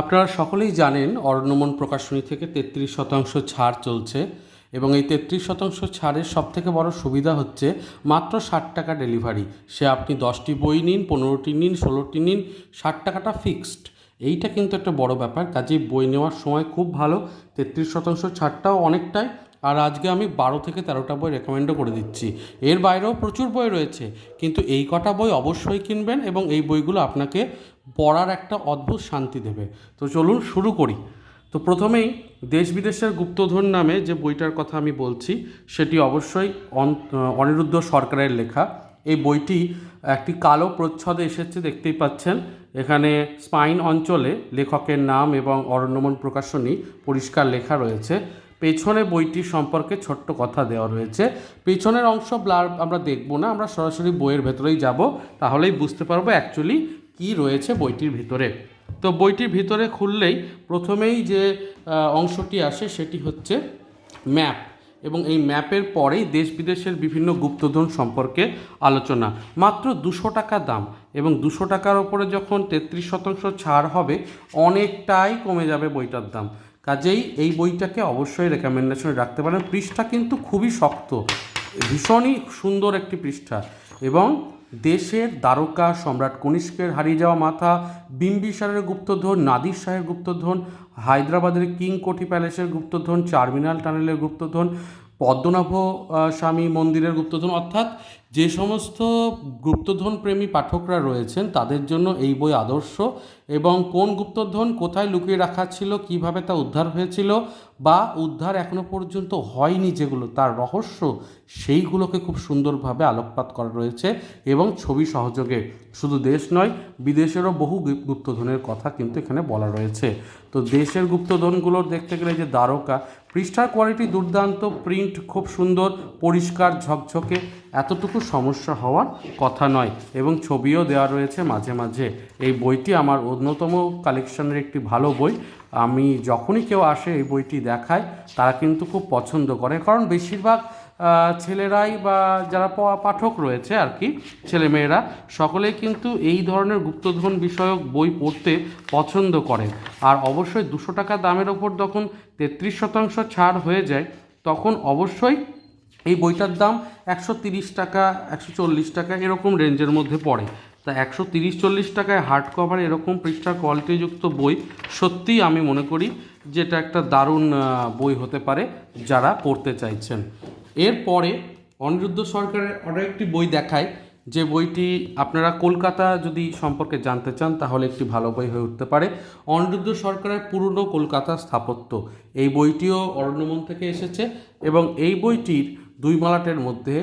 আপনারা সকলেই জানেন অরণ্যমন প্রকাশনী থেকে তেত্রিশ শতাংশ ছাড় চলছে এবং এই তেত্রিশ শতাংশ ছাড়ের সবথেকে বড় সুবিধা হচ্ছে মাত্র ষাট টাকা ডেলিভারি। সে আপনি দশটি বই নিন, পনেরোটি নিন, ষোলোটি নিন, ষাট টাকাটা ফিক্সড। এইটা কিন্তু একটা বড় ব্যাপার, কাজেই বই নেওয়ার সময় খুব ভালো, তেত্রিশ শতাংশ ছাড়টাও অনেকটাই। আর আজকে আমি বারো থেকে তেরোটা বই রেকমেন্ডও করে দিচ্ছি। এর বাইরেও প্রচুর বই রয়েছে, কিন্তু এই কটা বই অবশ্যই কিনবেন এবং এই বইগুলো আপনাকে পড়ার একটা অদ্ভুত শান্তি দেবে। তো চলুন শুরু করি। তো প্রথমেই দেশ বিদেশের গুপ্তধন নামে যে বইটার কথা আমি বলছি, সেটি অবশ্যই অন- অনিরুদ্ধ সরকারের লেখা। এই বইটি একটি কালো প্রচ্ছদে এসেছে, দেখতেই পাচ্ছেন। এখানে স্পাইন অঞ্চলে লেখকের নাম এবং অরণ্যমন প্রকাশনী পরিষ্কার লেখা রয়েছে। পেছনে বইটি সম্পর্কে ছোট্ট কথা দেওয়া রয়েছে। পেছনের অংশ ব্লার আমরা দেখব না, আমরা সরাসরি বইয়ের ভেতরেই যাব। তাহলেই বুঝতে পারব অ্যাকচুয়ালি কী রয়েছে বইটির ভিতরে? তো বইটির ভিতরে খুললেই প্রথমেই যে অংশটি আসে সেটি হচ্ছে ম্যাপ এবং এই ম্যাপের পরেই দেশ বিদেশের বিভিন্ন গুপ্তধন সম্পর্কে আলোচনা। মাত্র দুশো টাকা দাম এবং দুশো টাকার ওপরে যখন তেত্রিশ শতাংশ ছাড় হবে, অনেকটাই কমে যাবে বইটার দাম। কাজেই এই বইটাকে অবশ্যই রেকমেন্ডেশনে রাখতে পারেন। পৃষ্ঠা কিন্তু খুবই শক্ত, ভীষণই সুন্দর একটি পৃষ্ঠা এবং দেশের দ্বারকা সম্রাট কনিষ্কের হারিয়ে যাওয়া মাথা, বিম্বিসারের গুপ্তধন, নাদির শাহের গুপ্তধন, হায়দ্রাবাদের কিং কোঠি প্যালেসের গুপ্তধন, চার্মিনাল টানেলের গুপ্তধন, পদ্মনাভ স্বামী মন্দিরের গুপ্তধন, অর্থাৎ যে সমস্ত গুপ্তধন প্রেমী পাঠকরা রয়েছেন, তাদের জন্য এই বই আদর্শ এবং কোন গুপ্তধন কোথায় লুকিয়ে রাখা ছিল, কীভাবে তা উদ্ধার হয়েছিল বা উদ্ধার এখনও পর্যন্ত হয়নি যেগুলো, তার রহস্য, সেইগুলোকে খুব সুন্দরভাবে আলোকপাত করা রয়েছে এবং ছবি সহযোগে। শুধু দেশ নয়, বিদেশেরও বহু গুপ্তধনের কথা কিন্তু এখানে বলা রয়েছে। তো দেশের গুপ্তধনগুলো দেখতে গেলে যে দ্বারকা, পৃষ্ঠার কোয়ালিটি দুর্দান্ত প্রিন্ট খুব সুন্দর, পরিষ্কার, ঝকঝকে এতটুকু সমস্যা হওয়ার কথা নয়। এবং ছবিও দেওয়া রয়েছে মাঝে মাঝে। এই বইটি আমার অন্যতম কালেকশনের একটি ভালো বই। আমি যখনই কেউ আসে এই বইটি দেখায়, তারা কিন্তু খুব পছন্দ করে। কারণ বেশিরভাগ ছেলেরাই বা যারা পাঠক রয়েছে আর কি, ছেলেমেয়েরা, সকলেই কিন্তু এই ধরনের গুপ্তধন বিষয়ক বই পড়তে পছন্দ করে। আর অবশ্যই দুশো টাকা দামের ওপর যখন তেত্রিশ শতাংশ ছাড় হয়ে যায়, তখন অবশ্যই এই বইটার দাম একশো তিরিশ টাকা, একশো চল্লিশ টাকা এরকম রেঞ্জের মধ্যে পড়ে। তা একশো তিরিশ চল্লিশ টাকায় হার্ড কভার এরকম পৃষ্ঠার কোয়ালিটিযুক্ত বই সত্যিই আমি মনে করি যে এটা একটা দারুণ বই হতে পারে যারা পড়তে চাইছেন। এরপরে অনিরুদ্ধ সরকারের আরও একটি বই দেখায় যে বইটি আপনারা কলকাতা যদি সম্পর্কে জানতে চান, তাহলে একটি ভালো বই হয়ে উঠতে পারে। অনিরুদ্ধ সরকারের পুরনো কলকাতা স্থাপত্য। এই বইটিও অরণ্যমন থেকে এসেছে এবং এই বইটির দুই মালাটের মধ্যে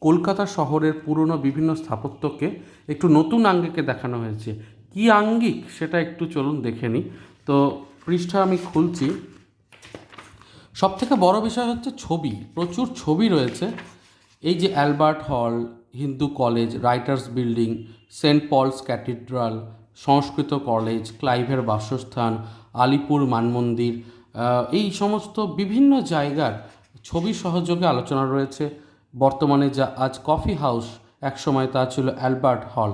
কলকাতা শহরের পুরনো বিভিন্ন স্থাপত্যকে একটু নতুন আঙ্গিকে দেখানো হয়েছে। কী আঙ্গিক সেটা একটু চলুন দেখে নিই। তো পৃষ্ঠা আমি খুলছি। সব থেকে বড় বিষয় হচ্ছে ছবি। প্রচুর ছবি রয়েছে। এই যে Albert Hall Hindu college, Writers Building, Saint Paul's Cathedral, Sanskrit college, ক্লাইভের বাসস্থান, আলিপুর মানমন্দির এই সমস্ত বিভিন্ন জায়গার ছবি সহযোগে আলোচনা রয়েছে। বর্তমানে যা আজ কফি হাউস, একসময় তা ছিল অ্যালবার্ট হল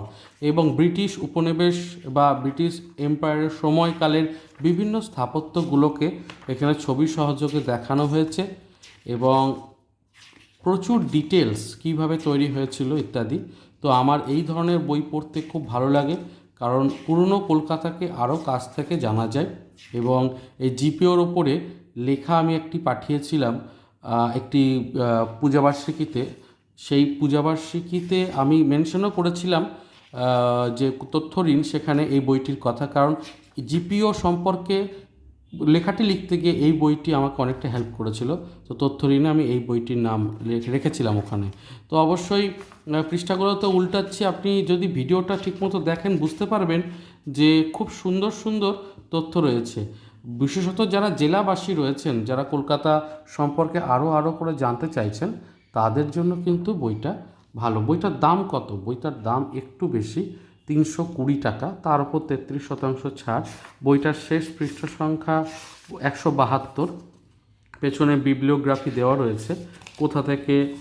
এবং ব্রিটিশ উপনিবেশ বা ব্রিটিশ এম্পায়ারের সময়কালের বিভিন্ন স্থাপত্যগুলোকে এখানে ছবি সহযোগে দেখানো হয়েছে এবং প্রচুর ডিটেলস কীভাবে তৈরি হয়েছিল ইত্যাদি। তো আমার এই ধরনের বই পড়তে খুব ভালো লাগে, কারণ পুরনো কলকাতাকে আরও কাছ থেকে জানা যায় এবং এই জিপিওর ওপরে লেখা আমি একটি পাঠিয়েছিলাম একটি পূজাবার্ষিকীতে। সেই পূজাবার্ষিকীতে আমি মেনশনও করেছিলাম যে তথ্য ঋণ সেখানে এই বইটির কথা, কারণ জিপিও সম্পর্কে লেখাটি লিখতে গিয়ে এই বইটি আমাকে অনেকটা হেল্প করেছিল। তো তথ্য ঋণে আমি এই বইটির নাম রেখেছিলাম ওখানে। তো অবশ্যই আহ, পৃষ্ঠাগুলোতে উল্টাচ্ছি। আপনি যদি ভিডিওটা ঠিকমতো দেখেন বুঝতে পারবেন যে খুব সুন্দর সুন্দর তথ্য রয়েছে। বিশেষত যারা জেলাবাসী রয়েছেন যারা কলকাতা সম্পর্কে আরও আরও করে জানতে চাইছেন তাদের জন্য কিন্তু বইটা ভালো। বইটার দাম কত? বইটার দাম একটু বেশি। তিনশো কুড়ি টাকা, তার উপর তেত্রিশ শতাংশ ছাড়। বইটার শেষ পৃষ্ঠ সংখ্যা একশো বাহাত্তর। পেছনে বিবলিওগ্রাফি দেওয়া রয়েছে। কোথা থেকে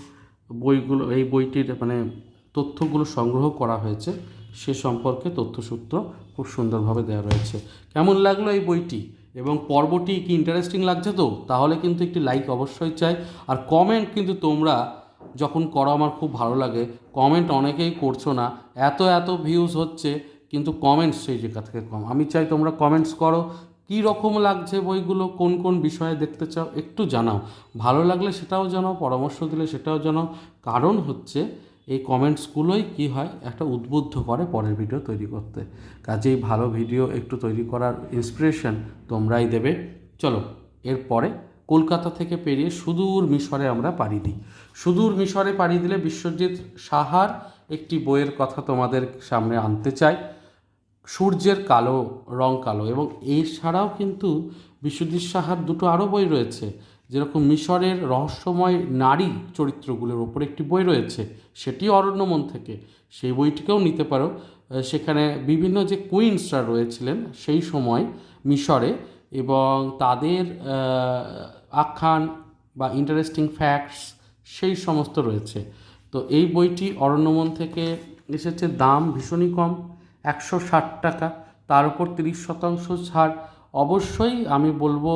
বইগুলো, এই বইটির মানে তথ্যগুলো সংগ্রহ করা হয়েছে, সে সম্পর্কে তথ্যসূত্র খুব সুন্দরভাবে দেওয়া রয়েছে। কেমন লাগল এই বইটি? এবং পর্বটি কি ইন্টারেস্টিং লাগছে তো? তাহলে কিন্তু একটি লাইক অবশ্যই চাই। আর কমেন্ট কিন্তু তোমরা যখন করো আমার খুব ভালো লাগে কমেন্ট অনেকেই করছ না, এত এত ভিউজ হচ্ছে, কিন্তু কমেন্টস সেই জায়গা থেকে কম। আমি চাই তোমরা কমেন্টস করো, কী রকম লাগছে বইগুলো, কোন কোন বিষয়ে দেখতে চাও একটু জানাও। ভালো লাগলে সেটাও জানাও, পরামর্শ দিলে সেটাও জানাও। কারণ হচ্ছে, এই কমেন্টসগুলোই কি হয়, একটা উদ্বুদ্ধ করে পরের ভিডিও তৈরি করতে। কাজেই ভালো ভিডিও একটু তৈরি করার ইন্সপিরেশন তোমরাই দেবে। চলো, এরপরে কলকাতা থেকে পেরিয়ে সুদূর মিশরে আমরা পাড়ি দিই। সুদূর মিশরে পাড়ি দিলে বিশ্বজিৎ সাহার একটি বইয়ের কথা তোমাদের সামনে আনতে চাই। সূর্যের কালো, রং কালো এবং এছাড়াও কিন্তু বিশ্বজিৎ সাহার দুটো আরও বই রয়েছে। যেরকম মিশরের রহস্যময় নারী চরিত্রগুলোর ওপর একটি বই রয়েছে, সেটি অরণ্যমন থেকে। সেই বইটিকেও নিতে পারো। সেখানে বিভিন্ন যে কুইন্সরা রয়েছিলেন সেই সময় মিশরে এবং তাদের আখ্যান বা ইন্টারেস্টিং ফ্যাক্টস সেই সমস্ত রয়েছে। তো এই বইটি অরণ্যমন থেকে এসেছে, দাম ভীষণই কম, একশো ষাট টাকা, তার উপর তিরিশ শতাংশ ছাড়। অবশ্যই আমি বলব,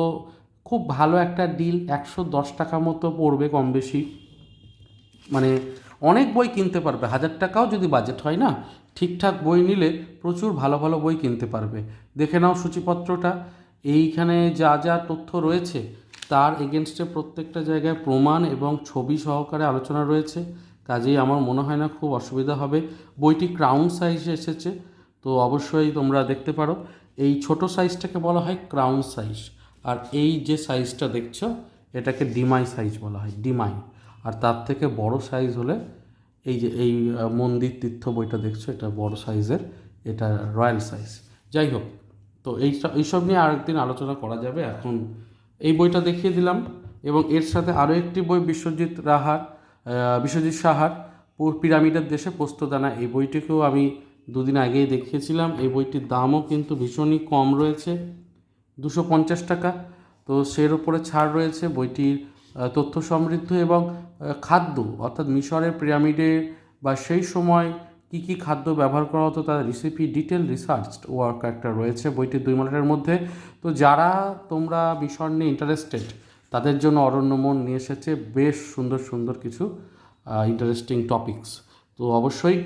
খুব ভালো একটা ডিল একশো দশ টাকা মতো পড়বে কম বেশি মানে অনেক বই কিনতে পারবে, হাজার টাকাও যদি বাজেট হয় না, ঠিকঠাক বই নিলে প্রচুর ভালো ভালো বই কিনতে পারবে। দেখে নাও সূচিপত্রটা, এইখানে যা যা তথ্য রয়েছে তার এগেনস্টে প্রত্যেকটা জায়গায় প্রমাণ এবং ছবি সহকারে আলোচনা রয়েছে। কাজেই আমার মনে হয় না খুব অসুবিধা হবে। বইটি ক্রাউন সাইজে এসেছে, তো অবশ্যই তোমরা দেখতে পারো। এই ছোট সাইজটাকে বলা হয় ক্রাউন সাইজ আর এই যে সাইজটা দেখছ, এটাকে ডিমাই সাইজ বলা হয়, ডিমাই। আর তার থেকে বড় সাইজ হলে এই যে, এই মন্দির তীর্থ বইটা দেখছ, এটা বড় সাইজের এটা রয়্যাল সাইজ যাই হোক, তো এই এইসব নিয়ে আরেকদিন আলোচনা করা যাবে। এখন এই বইটা দেখিয়ে দিলাম এবং এর সাথে আরও একটি বই, বিশ্বজিৎ রাহার বিশ্বজিৎ সাহার পিরামিডের দেশে পোস্তদানা। এই বইটিকেও আমি দুদিন আগেই দেখিয়েছিলাম। এই বইটির দামও কিন্তু ভীষণই কম রয়েছে, দুশো পঞ্চাশ টাকা। তো সের উপরে ছাড় রয়েছে বইটির তথ্য সমৃদ্ধ এবং খাদ্য অর্থাৎ মিশরের পিরামিডে বা সেই সময় কি কি খাদ্য ব্যবহার করা হতো, তার রেসিপি ডিটেল রিসার্চ ওয়ার্ক একটা রয়েছে বইটির দুই মিনিটের মধ্যে। তো যারা তোমরা নিয়ে ইন্টারেস্টেড তাদের জন্য অরণ্যমন নিয়ে এসেছে বেশ সুন্দর সুন্দর কিছু ইন্টারেস্টিং টপিকস তো অবশ্যই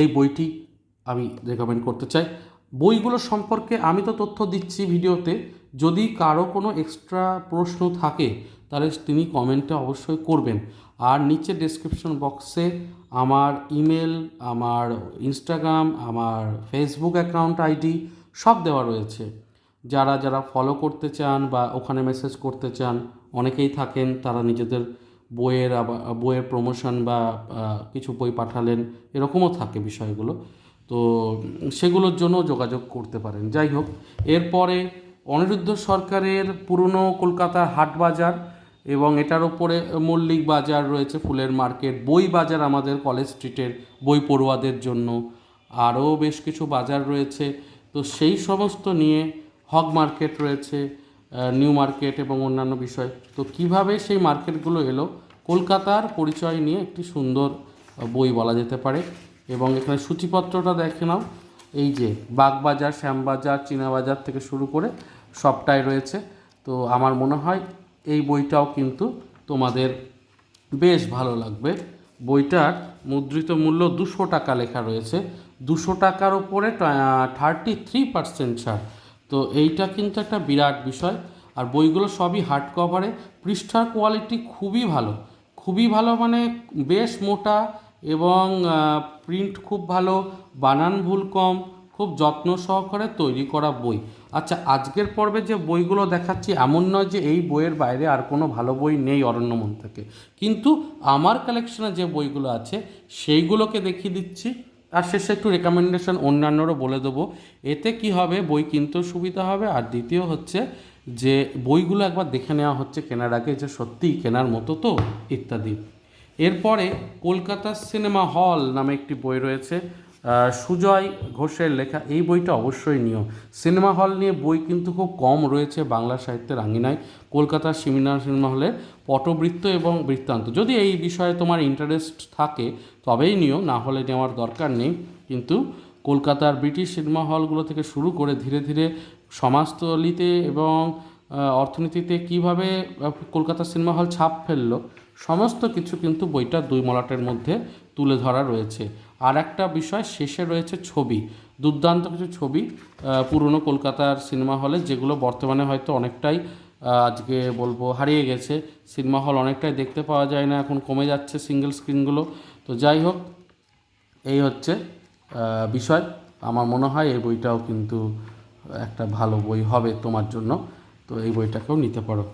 এই বইটি আমি রেকমেন্ড করতে চাই। বইগুলো সম্পর্কে আমি তো তথ্য দিচ্ছি ভিডিওতে। যদি কারও কোনো এক্সট্রা প্রশ্ন থাকে, তাহলে তিনি কমেন্টে অবশ্যই করবেন। আর নিচে ডেসক্রিপশন বক্সে আমার ইমেল আমার ইনস্টাগ্রাম আমার ফেসবুক অ্যাকাউন্ট আইডি সব দেওয়া রয়েছে। যারা যারা ফলো করতে চান বা ওখানে মেসেজ করতে চান, অনেকেই থাকেন, তারা নিজেদের বইয়ের বইয়ের প্রমোশন বা কিছু বই পাঠালেন, এরকমও থাকে বিষয়গুলো। তো সেগুলোর জন্য যোগাযোগ করতে পারেন। যাই হোক, এরপরে অনিরুদ্ধ সরকারের পুরনো কলকাতার হাট বাজার এবং এটার ওপরে মল্লিক বাজার রয়েছে, ফুলের মার্কেট, বই বাজার আমাদের কলেজ স্ট্রিটের বই পড়ুয়াদের জন্য। আরও বেশ কিছু বাজার রয়েছে। তো সেই সমস্ত নিয়ে হক মার্কেট রয়েছে নিউ মার্কেট এবং অন্যান্য বিষয়। তো কীভাবে সেই মার্কেটগুলো এলো? কলকাতার পরিচয় নিয়ে একটি সুন্দর বই বলা যেতে পারে। এবং এখানে সূচিপত্রটা দেখে নাও। এই যে বাগবাজার, শ্যামবাজার, চীনাবাজার থেকে শুরু করে সবটাই রয়েছে। তো আমার মনে হয় এই বইটাও কিন্তু তোমাদের বেশ ভালো লাগবে। বইটার মুদ্রিত মূল্য দুশো টাকা লেখা রয়েছে। দুশো টাকার ওপরে থার্টি থ্রি পার্সেন্ট ছাড়। তো এইটা কিন্তু একটা বিরাট বিষয়। আর বইগুলো সবই হার্ড কভারে পৃষ্ঠার কোয়ালিটি খুবই ভালো। খুবই ভালো মানে বেশ মোটা এবং প্রিন্ট খুব ভালো। বানান ভুল কম। খুব যত্ন সহকারে তৈরি করা বই। আচ্ছা আজকের পর্বে যে বইগুলো দেখাচ্ছি এমন নয় যে এই বইয়ের বাইরে আর কোনো ভালো বই নেই অরণ্যমন থেকে। কিন্তু আমার কালেকশনে যে বইগুলো আছে, সেইগুলোকে দেখিয়ে দিচ্ছি। আর শেষে একটু রেকমেন্ডেশন অন্যান্যরও বলে দেবো। এতে কি হবে, বই কিনতেও সুবিধা হবে। আর দ্বিতীয় হচ্ছে যে বইগুলো একবার দেখে নেওয়া হচ্ছে কেনার আগে যে সত্যিই কেনার মতো তো ইত্যাদি। এরপরে কলকাতা সিনেমা হল নামে একটি বই রয়েছে সুজয় ঘোষের লেখা। এই বইটা অবশ্যই নিও। সিনেমা হল নিয়ে বই কিন্তু খুব কম রয়েছে বাংলা সাহিত্যের আঙিনায়। কলকাতার সিমিনার সিনেমা হলের পটবৃত্ত এবং বৃত্তান্ত। যদি এই বিষয়ে তোমার ইন্টারেস্ট থাকে, তবেই নিও, না হলে নেওয়ার দরকার নেই। কিন্তু কলকাতার ব্রিটিশ সিনেমা হলগুলো থেকে শুরু করে ধীরে ধীরে সমাজতলিতে এবং অর্থনীতিতে কীভাবে কলকাতা সিনেমা হল ছাপ ফেলল সমস্ত কিছু কিন্তু বইটা দুই মলাটের মধ্যে তুলে ধরা রয়েছে। আর একটা বিষয়, শেষে রয়েছে ছবি। দুর্দান্ত কিছু ছবি পুরনো কলকাতার সিনেমা হলে, যেগুলো বর্তমানে হয়তো অনেকটাই আজকে বলব হারিয়ে গেছে। সিনেমা হল অনেকটাই দেখতে পাওয়া যায় না, এখন কমে যাচ্ছে সিঙ্গেল স্ক্রিনগুলো তো যাই হোক, এই হচ্ছে বিষয়। আমার মনে হয় এই বইটাও কিন্তু একটা ভালো বই হবে তোমার জন্য। তো এই বইটাকেও নিতে পারো।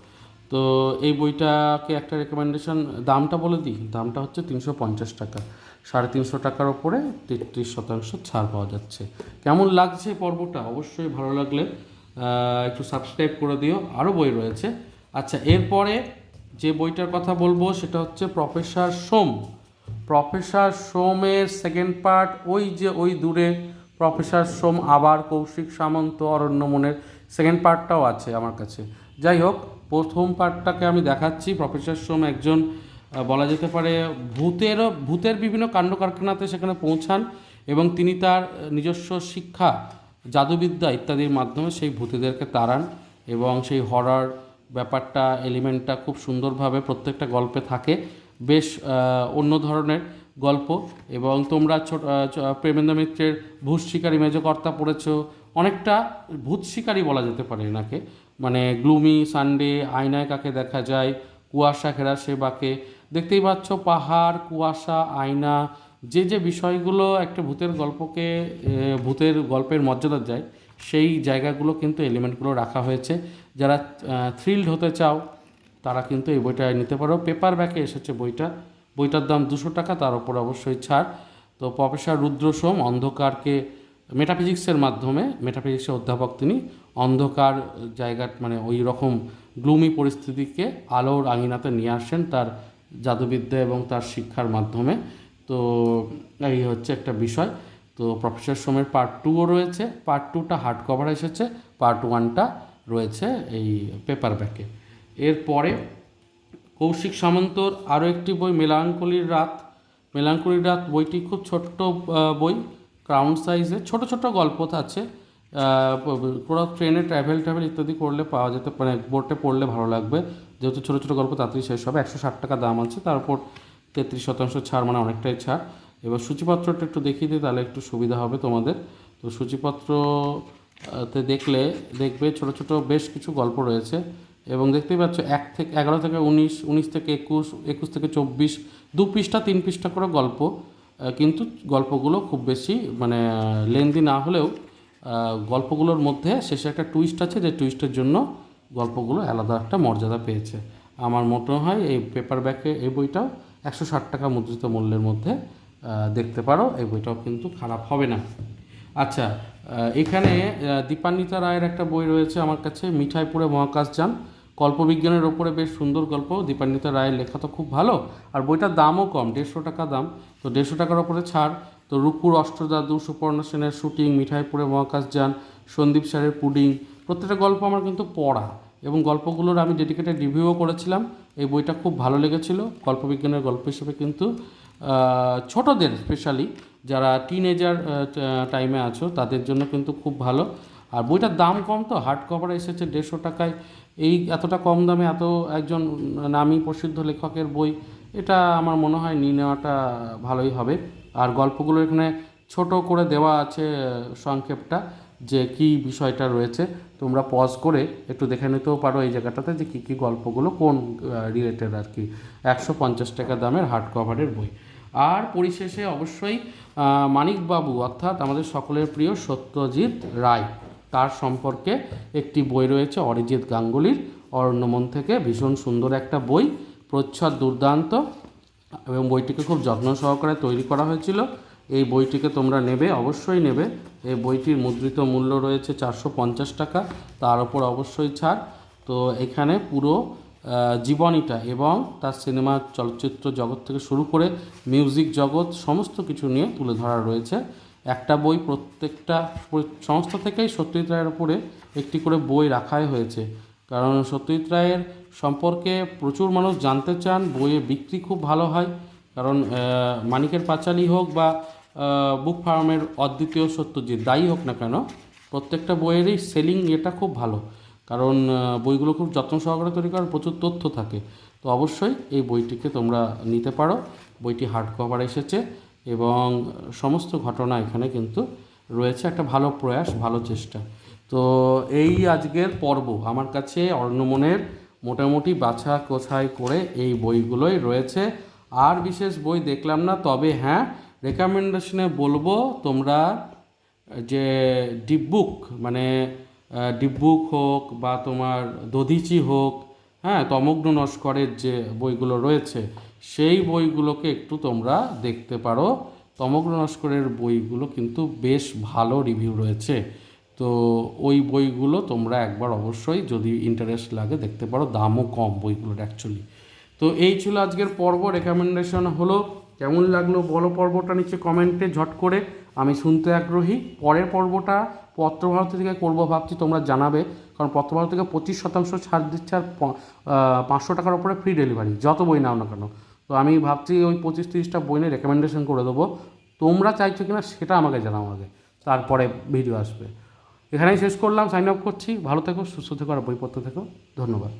তো এই বইটাকে একটা রেকমেন্ডেশন দামটা বলে দিই। দামটা হচ্ছে তিনশো পঞ্চাশ টাকা। সাড়ে তিনশো টাকার ওপরে তেত্রিশ শতাংশ ছাড় পাওয়া যাচ্ছে। কেমন লাগছে পর্বটা? অবশ্যই ভালো লাগলে একটু সাবস্ক্রাইব করে দিও। আরও বই রয়েছে। আচ্ছা এরপরে যে বইটার কথা বলব, সেটা হচ্ছে প্রফেসর সোম। প্রফেসর সোমের সেকেন্ড পার্ট ওই যে ওই দূরে প্রফেসর সোম আবার কৌশিক সামন্ত অরণ্যমনের সেকেন্ড পার্টটাও আছে আমার কাছে। যাই হোক প্রথম পার্টটাকে আমি দেখাচ্ছি। প্রফেসর সোম একজন বলা যেতে পারে ভূতেরও, ভূতের বিভিন্ন কাণ্ড কারখানাতে সেখানে পৌঁছান এবং তিনি তার নিজস্ব শিক্ষা, জাদুবিদ্যা ইত্যাদির মাধ্যমে সেই ভূতেদেরকে তাড়ান এবং সেই হরার ব্যাপারটা এলিমেন্টটা খুব সুন্দরভাবে প্রত্যেকটা গল্পে থাকে। বেশ অন্য ধরনের গল্প এবং তোমরা ছোট প্রেমেন্দ্র মিত্রের ভূত শিকারী মেজকর্তা পড়েছ। অনেকটা ভূত শিকারী বলা যেতে পারে এনাকে। মানে গ্লুমি সানডে, আয়নায় কাকে দেখা যায়, কুয়াশা ঘেরা সেবাকে দেখতেই পাচ্ছ পাহাড়, কুয়াশা, আয়না, যে যে বিষয়গুলো একটা ভূতের গল্পকে ভূতের গল্পের মর্যাদা যায় সেই জায়গাগুলো কিন্তু এলিমেন্টগুলো রাখা হয়েছে। যারা থ্রিল্ড হতে চাও, তারা কিন্তু এই বইটা নিতে পারো। পেপার ব্যাকে এসেছে বইটা। বইটার দাম দুশো টাকা, তার উপর অবশ্যই ছাড়। তো প্রফেসর রুদ্র সোম অন্ধকারকে মেটাফিজিক্সের মাধ্যমে মেটাফিজিক্সের অধ্যাপক তিনি অন্ধকার জায়গা মানে ওই রকম গ্লুমি পরিস্থিতিকে আলোর আঙিনাতে নিয়ে আসেন তার জাদুবিদ্যা এবং তার শিক্ষার মাধ্যমে। তো এই হচ্ছে একটা বিষয়। তো প্রফেসর সোমের পার্ট টুও রয়েছে। পার্ট টুটা হার্ড কভার এসেছে। পার্ট ওয়ানটা রয়েছে এই পেপার ব্যাকে এরপরে কৌশিক সামন্তর আরও একটি বই, মেলাঙ্কলির রাত। মেলাঙ্কলির রাত বইটি খুব ছোট্ট বই। ক্রাউন সাইজে ছোট ছোট গল্প আছে। পুরো ট্রেনে ট্রাভেল ট্রাভেল ইত্যাদি করলে পাওয়া যেতে মানে বোর্ডে পড়লে ভালো লাগবে। যেহেতু ছোটো ছোটো গল্প তাড়াতাড়ি শেষ হবে, একশো ষাট টাকা দাম আছে, তার উপর তেত্রিশ শতাংশ ছাড় মানে অনেকটাই ছাড়। এবার সূচিপত্রটা একটু দেখিয়ে দিই, তাহলে একটু সুবিধা হবে তোমাদের। তো সূচিপত্র তে দেখলে, দেখবে ছোট ছোট বেশ কিছু গল্প রয়েছে এবং দেখতেই পাচ্ছ এক থেকে, এগারো থেকে উনিশ উনিশ থেকে একুশ একুশ থেকে চব্বিশ, দু পৃষ্ঠা, তিন পৃষ্ঠা করে গল্প। কিন্তু গল্পগুলো খুব বেশি মানে লেন্দি না হলেও গল্পগুলোর মধ্যে শেষে একটা টুইস্ট আছে, যে টুইস্টের জন্য গল্পগুলো আলাদা একটা মর্যাদা পেয়েছে। আমার মনে হয় এই পেপার ব্যাকে এই বইটাও একশো ষাট টাকা মুদ্রিত মূল্যের মধ্যে দেখতে পারো, এই বইটাও কিন্তু খারাপ হবে না। আচ্ছা এখানে দীপান্বিতা রায়ের একটা বই রয়েছে আমার কাছে, মিঠাইপুরে মহাকাশযান কল্পবিজ্ঞানের ওপরে বেশ সুন্দর গল্প, দীপান্বিতা রায়ের লেখা তো খুব ভালো, আর বইটার দামও কম, দেড়শো টাকা দাম। তো দেড়শো টাকার ওপরে ছাড় তো রূপপুর অষ্টদাদু সুপর্ণ সেনের শুটিং, মিঠাইপুরে মহাকাশযান সন্দীপ স্যারের পুডিং, প্রত্যেকটা গল্প আমার কিন্তু পড়া এবং গল্পগুলোর আমি ডেডিকেটেড রিভিউও করেছিলাম। এই বইটা খুব ভালো লেগেছিল। গল্পবিজ্ঞানের গল্প হিসেবে কিন্তু ছোটদের স্পেশালি যারা টিনেজার টাইমে আছো, তাদের জন্য কিন্তু খুব ভালো। আর বইটার দাম কম তো হার্ড কভার এসেছে দেড়শো টাকায়। এই এতটা কম দামে এত একজন নামী প্রসিদ্ধ লেখকের বই, এটা আমার মনে হয় নিয়ে নেওয়াটা ভালোই হবে। আর গল্পগুলো এখানে ছোট করে দেওয়া আছে সংক্ষেপটা, যে কি বিষয়টা রয়েছে। তোমরা পজ করে একটু দেখে নিতেও পারো এই জায়গাটাতে যে কী কী গল্পগুলো কোন রিলেটেড আর কি। একশো পঞ্চাশ টাকা দামের হার্ড কভারের বই। আর পরিশেষে অবশ্যই মানিকবাবু, অর্থাৎ আমাদের সকলের প্রিয় সত্যজিৎ রায়, তার সম্পর্কে একটি বই রয়েছে অরিজিৎ গাঙ্গুলির, অরণ্যমন থেকে। ভীষণ সুন্দর একটা বই, প্রচ্ছদ দুর্দান্ত। এবং বইটিকে খুব যত্ন সহকারে তৈরি করা হয়েছিল। এই বইটিকে তোমরা নেবে, অবশ্যই নেবে। এই বইটির মুদ্রিত মূল্য রয়েছে চারশো পঞ্চাশ টাকা। তার ওপর অবশ্যই ছাড়। তো এখানে পুরো জীবনীটা এবং তার সিনেমা চলচ্চিত্র জগৎ থেকে শুরু করে মিউজিক জগৎ সমস্ত কিছু নিয়ে তুলে ধরা রয়েছে। একটা বই প্রত্যেকটা সংস্থা থেকেই সত্যজিৎ রায়ের উপরে একটি করে বই রাখাই হয়েছে। কারণ সত্যজিৎ রায়ের সম্পর্কে প্রচুর মানুষ জানতে চান বইয়ের বিক্রি খুব ভালো হয়। কারণ মানিকের পাঁচালী হোক বা বুক ফার্মের অদ্বিতীয় সত্যজিৎ, দায়ী হোক না কেন, প্রত্যেকটা বইয়েরই সেলিং এটা খুব ভালো। কারণ বইগুলো খুব যত্ন সহকারে তৈরি করার প্রচুর তথ্য থাকে। তো অবশ্যই এই বইটিকে তোমরা নিতে পারো। বইটি হার্ড কভার এসেছে এবং সমস্ত ঘটনা এখানে কিন্তু রয়েছে। একটা ভালো প্রয়াস, ভালো চেষ্টা। তো এই আজকের পর্ব আমার কাছে অর্ণমনের মোটামুটি বাছা কোছাই করে এই বইগুলোই রয়েছে। আর বিশেষ বই দেখলাম না, তবে হ্যাঁ রেকমেন্ডেশনে বলব তোমরা যে ডিপবুক মানে ডিপবুক হোক বা তোমার দধিচি হোক হ্যাঁ তমগ্ন নস্করের যে বইগুলো রয়েছে, সেই বইগুলোকে একটু তোমরা দেখতে পারো। তমগ্ন নস্করের বইগুলো কিন্তু বেশ ভালো রিভিউ রয়েছে। তো ওই বইগুলো তোমরা একবার অবশ্যই যদি ইন্টারেস্ট লাগে দেখতে পারো, দামও কম বইগুলোর অ্যাকচুয়ালি তো এই ছিল আজকের পর্ব রেকমেন্ডেশন হলো, কেমন লাগল বলো পর্বটা নিচে কমেন্টে ঝট করে। আমি শুনতে আগ্রহী, পরের পর্বটা পত্রভারতী থেকে করব ভাবছি, তোমরা জানাবে, কারণ পত্রভারতী থেকে পঁচিশ শতাংশ ছাড় দিচ্ছে আর পাঁচশো টাকার উপরে ফ্রি ডেলিভারি যত বই নাও না কেন। তো আমি ভাবছি ওই পঁচিশ তিরিশটা বই নিয়ে রেকমেন্ডেশন করে দেবো। তোমরা চাইছো কিনা সেটা আমাকে জানাও আগে, তারপরে ভিডিও আসবে। এখানেই শেষ করলাম সাইন আপ করছি। ভালো থেকো সুস্থ থেকো আর বইপত্র থেকো। ধন্যবাদ।